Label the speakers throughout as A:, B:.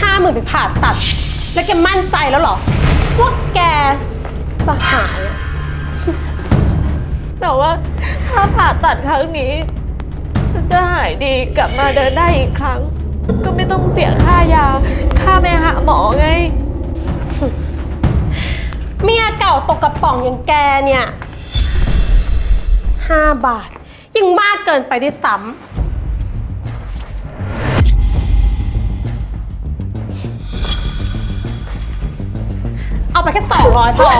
A: ห้าหมื่นไปผ่าตัด แล้วแกมั่นใจแล้วเหรอว่าแกจะหายอะ
B: แต่ว่าถ้าผ่าตัดครั้งนี้ ฉันจะหายดีกลับมาเดินได้อีกครั้ง ก็ไม่ต้องเสียค่ายา ค่าไปหาหมอไง
A: เมียเก่าตกกระป๋องอย่างแกเนี่ยห้าบาทยังมากเกินไปด้วยซ้ำ เอาไปแค่สองร้อยพอ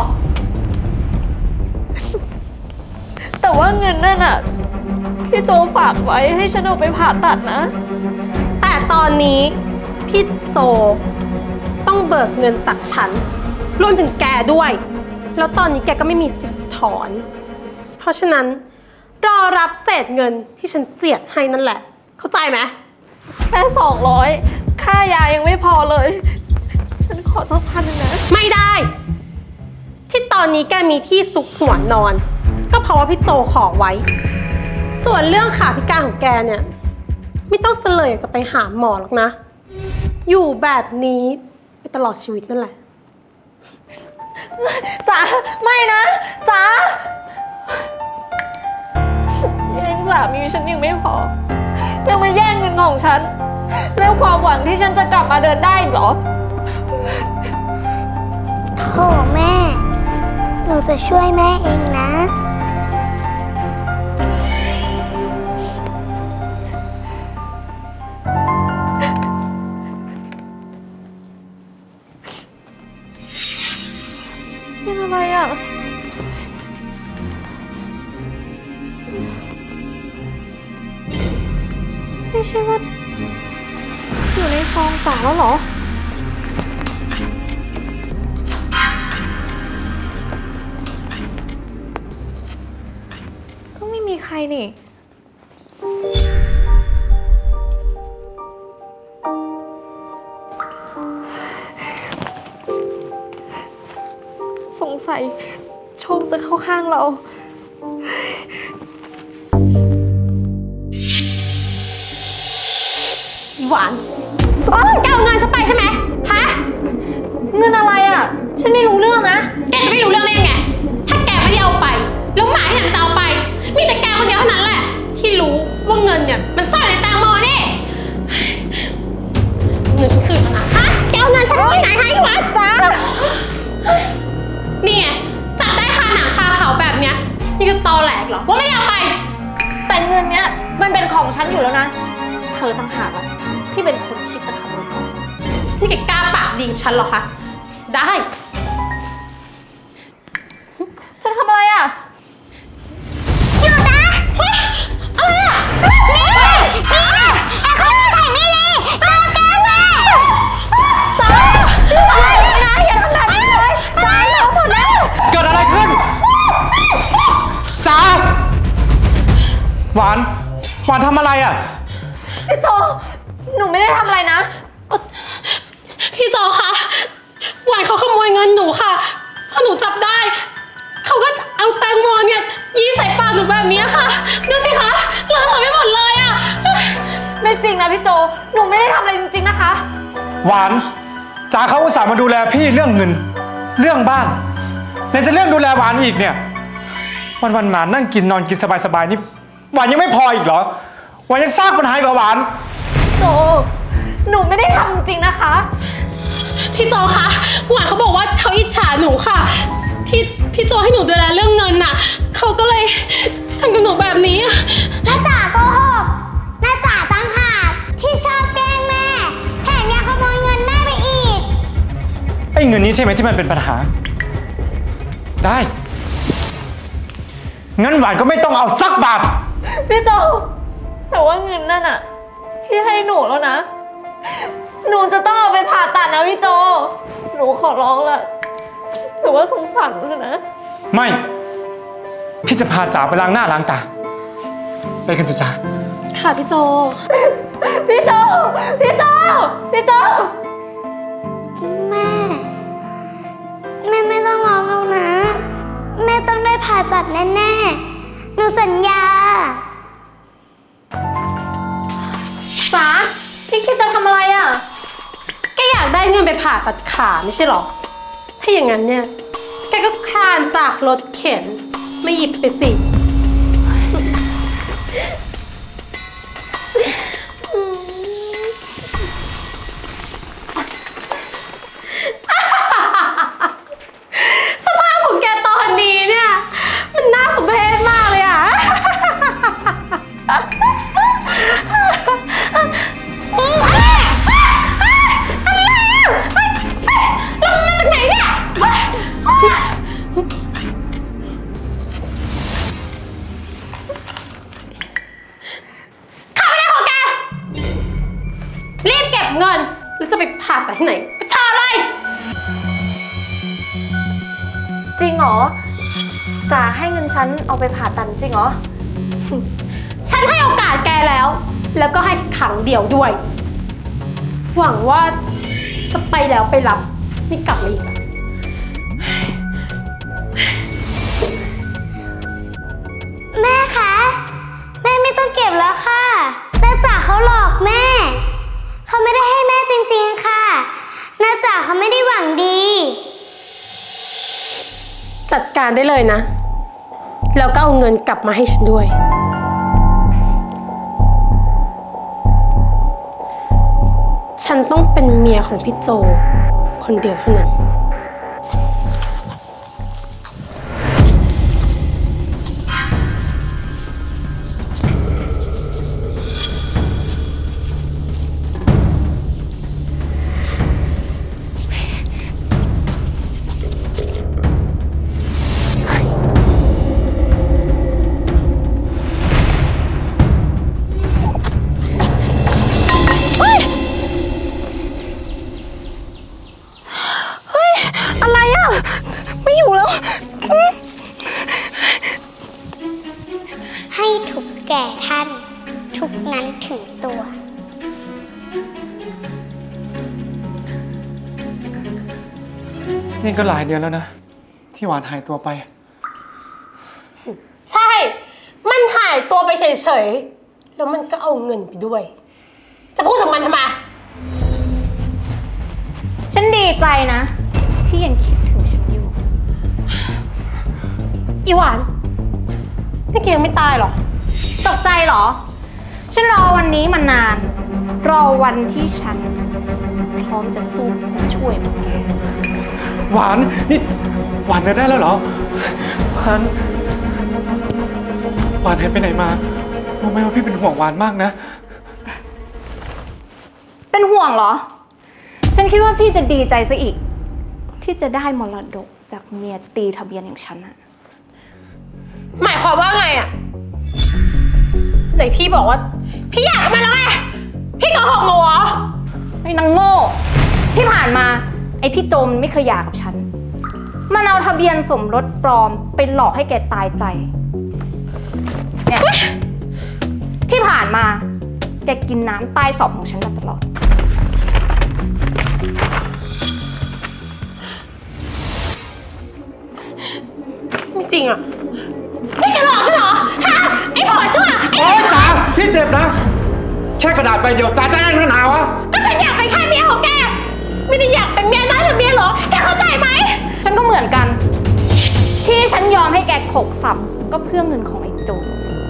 B: แต่ว่าเงินนั่นน่ะพี่โตฝากไว้ให้ฉันเอาไปผ่าตัดนะ
A: แต่ตอนนี้พี่โจต้องเบิกเงินจากฉันรวมถึงแกด้วย แล้วตอนนี้แกก็ไม่มีสิทธิ์ถอน เพราะฉะนั้น รอรับเศษเงินที่ฉันเจียดให้นั่นแหละ เข้าใจไหม
B: แค่สองร้อยค่ายายังไม่พอเลยฉัน ขอสักพันหนึงนะ
A: ไม่ได้ ที่ตอนนี้แกมีที่ซุกหัวนอน ก็เพราะว่าพี่โจขอไว้ ส่วนเรื่องขาพิการของแกเนี่ย ไม่ต้องเสลยอยากจะไปหาหมอหรอกนะ อยู่แบบนี้ไปตลอดชีวิตนั่นแหละ
B: จ๋าไม่นะจ๋าแย่งสามีฉันยังไม่พอ ยังมาแย่งเงินของฉัน แล้วความหวังที่ฉันจะกลับมาเดินได้อีกเหรอ
C: โถแม่ หนูจะช่วยแม่เองนะ
B: เป็นอะไรอะ ไม่ใช่ว่า อยู่ในฟองจ๋าแล้วเหรอ นี่ สงสัยโชคจะเข้าข้างเรา
A: หวานอ๋อแกเอาเงินฉันไปใช่ไหมฮะ
B: เงินอะไรอะ ฉันไม่รู้เรื่องนะ
A: แกจะไม่รู้เรื่องได้ยังไง ถ้าแกไม่ได้เอาไป แล้วหมาที่ไหนมันจะเอาไป มีแต่แกคนเดียวเท่านั้นแหละ ที่รู้ว่าเงินเนี่ยมันซ่อนอยู่ในแตงโมนี่เงินฉันคืนมานะฮะแกเอาเงินฉันไปไหนให้วะจ้านี่ไงจับได้คาหนังคาเขาแบบเนี้ยนี่ก็ตอแหลกเหรอว่าไม่ได้เอาไป
B: แต่เงินเนี้ยมันเป็นของฉันอยู่แล้วนะ เธอต่างหากอะที่เป็นคนคิดจะขโมยของ
A: นี่แกกล้าปากดีกับฉันเหรอคะได้
B: จริ
C: งนะ
B: พี่โจ หนูไม่ได้ทำอะไร
A: จ
B: ริงๆนะคะ
D: หวานจ๋าเขาอุตส่าห์มาดูแลพี่เรื่องเงิน เรื่องบ้านยังจะเรื่องดูแลหวานอีกเนี่ย วันวันๆมานั่งกินนอนกินสบายๆนี่หวานยังไม่พออีกเหรอหวานยังสร้างปัญหาให้กับหวาน
B: โจ หนูไม่ได้ทำจริงๆนะคะ
A: พี่โจคะหวานเขาบอกว่าเขาอิจฉาหนูค่ะ ที่พี่โจให้หนูดูแลเรื่องเงินน่ะเขาก็เลยทำกับหนูแบบนี้อะ
C: น้าจ๋าโกหก อ้เงิน
D: นี้ใช่ไหมที่มันเป็นปัญหา ได้ งั้นหวานก็ไม่ต้องเอาสักบาท
B: พี่โจแต่ว่าเงินนั่นอะพี่ให้หนูแล้วนะ หนูจะต้องเอาไปผ่าตัดนะพี่โจ หนูขอร้องละถือว่าสงสารหนูเถอะนะ
D: ไม่ พี่จะพาจ๋าไปล้างหน้าล้างตา ไปกันเถอะจ๋า
A: ค่ะพี่โจ
B: พี่โจ พี่โจ พี่โจ
C: ปัดแน่ๆ หนูสัญญา
B: ฟ้าพี่คิดจะทำอะไรอะ
A: แกอยากได้เงินไปผ่าตัดขาไม่ใช่หรอ ถ้าอย่างนั้นเนี่ย แกก็คลานจากรถเข็น ไม่หยิบไปสิ รือจะไปผ่าตัดที่ไหนไปเชาเลย
E: จริงเหรอจ๋าให้เงินฉันเอาไปผ่าตัดจริงเหรอ
A: ฉันให้โอกาสแกแล้ว แล้วก็ให้ครั้งเดียวด้วย หวังว่าจะไปแล้วไปรับไม่กลับมาอีกอะ
C: แม่คะ
A: การได้เลยนะ แล้วก็เอาเงินกลับมาให้ฉันด้วย ฉันต้องเป็นเมียของพี่โจ คนเดียวเท่านั้น
C: นี่ก็
D: หลายเดือนแล้วนะ ที่หวานหายตัวไป
A: ใช่ มันหายตัวไปเฉยๆ แล้วมันก็เอาเงินไปด้วย จะพูดถึงมันทำไม
E: ฉันดีใจนะ ที่ยังคิดถึงฉันอยู่
A: อีหวาน นี่แกยังไม่ตายเหรอ
E: ตกใจเหรอ ฉันรอวันนี้มานาน รอวันที่ฉัน พร้อมจะสู้จะช่วยพวกแก
D: หวาน นี่ หวานเดินได้แล้วเหรอ หวาน หวานหายไปไหนมารู้ไหมว่าพี่เป็นห่วงหวานมากนะ
E: เป็นห่วงเหรอ ฉันคิดว่าพี่จะดีใจซะอีก ที่จะได้มรดกจากเมียตีทะเบียนอย่างฉันอะ
A: หมายความว่าไงอะไหนพี่บอกว่า พี่อยากกับมันแล้วไงพี่โกหกหนูเหรอ
E: ไอ้นางโง่ ที่ผ่านมา ไอ้พี่โจมนไม่เคยหย่ากับฉัน มันเอาทะเบียนสมรสปลอมไปหลอกให้แกตายใจเนี่ยที่ผ่านมา แกกินน้ำใต้ศอกของฉันมาตลอด
A: ไม่จริงอะนี่แกหลอกฉันเหรอฮะไอ้ผัวชั่วไอ้
D: โอ๊ยจ๋าพี่เจ็บนะ แค่กระดาษใบเดียวจ๋าจะได้เงินหนาวะ
A: ไม่ได้อยากเป็นเมียน้อยหรือเมียหลวงแกเข้าใจไหม
E: ฉันก็เหมือนกัน ที่ฉันยอมให้แกโขกสับก็เพื่อเงินของไอ้โจม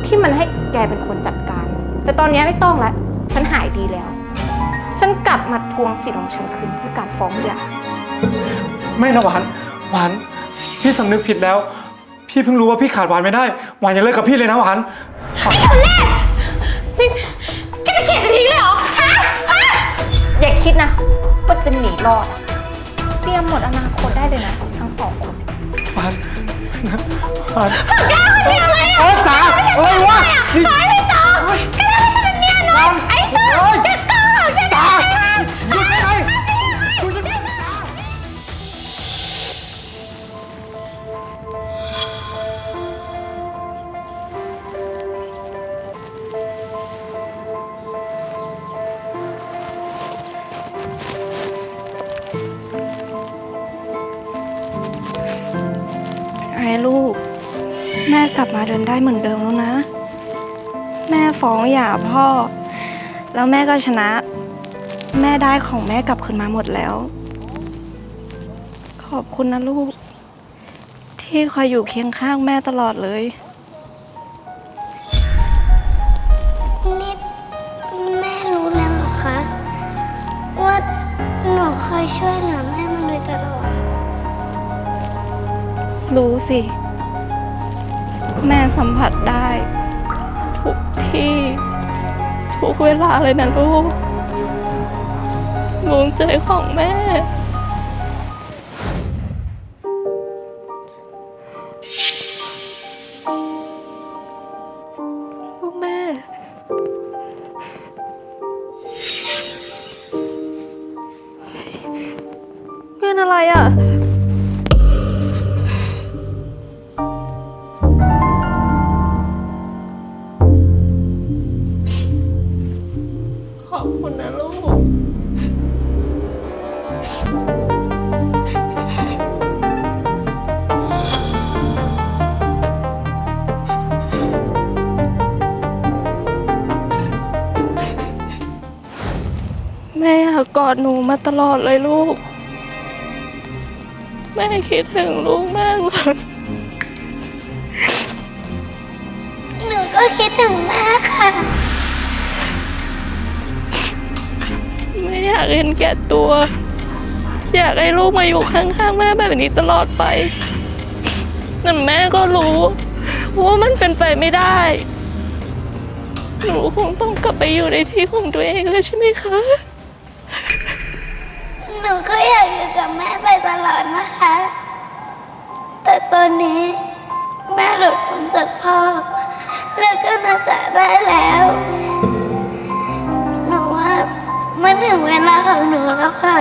E: ที่มันให้แกเป็นคนจัดการ แต่ตอนนี้ไม่ต้องแล้วฉันหายดีแล้ว ฉันกลับมาทวงสิทธิ์ของฉันคืนด้วยการฟ้องหย่า
D: ไม่นะหวาน หวาน พี่สำนึกผิดแล้ว พี่เพิ่งรู้ว่าพี่ขาดหวานไม่ได้ หวานอย่าเลิกกับพี่เลยนะหวานหวาน
A: นี่แกจะเขียนฉันทิ้งเลยเหรอฮะฮะ
E: อย่าคิดนะว่าจะหนี รอดอะเตรียมหมดอนาคตได้เลยนะ ทั้งสองคน
D: หวานนะหวานแกคนเดียวเลยอะโอ๊ยจ๋าอะไรวะนี่
A: ไม่ต้องแกทำให้ฉันเป็นเมียน้อยไอ้ชั่ว
F: ลูก แม่กลับมาเดินได้เหมือนเดิมแล้วนะ แม่ฟ้องหย่าพ่อ แล้วแม่ก็ชนะ
G: แม่ได้ของแม่กลับคืนมาหมดแล้ว ขอบคุณนะลูก ที่คอยอยู่เคียงข้างแม่ตลอดเลย
C: นี่แม่รู้แล้วเหรอคะ ว่าหนูเคยช่วยเหลือแม่มาโดยตลอด
G: รู้สิ แม่สัมผัสได้ ทุกที่ ทุกเวลาเลยนะลูกดวงใจของแม่ ดหนูมาตลอดเลยลูก แม่คิดถึงลูกมากเลย
C: หนูก็คิดถึงแม่ค่ะ
G: ไม่อยากเห็นแก่ตัว อยากให้ลูกมาอยู่ข้างๆ แม่แบบนี้ตลอดไปแต่แม่ก็รู้ว่ามันเป็นไปไม่ได้ หนูคงต้องกลับไปอยู่ในที่ของตัวเองแล้วใช่ไหมคะ
C: หนูก็อยากอยู่กับแม่ไปตลอดนะคะ แต่ตอนนี้แม่หลุดพ้นจากพ่อ แล้วก็น่าจะได้แล้ว หนูว่ามันถึงเวลาของหนูแล้วค่ะ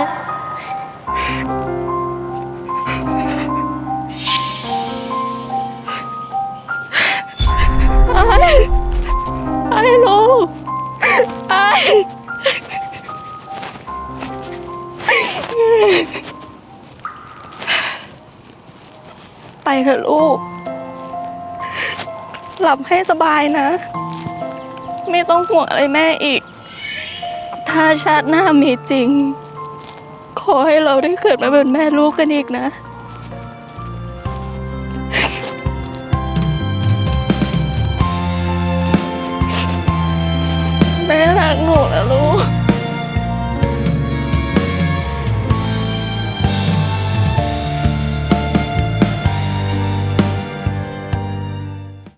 G: เถอะลูก หลับให้สบายนะ ไม่ต้องห่วงอะไรแม่อีก ถ้าชาติหน้ามีจริง ขอให้เราได้เกิดมาเป็นแม่ลูกกันอีกนะแม่รักหนูนะลูก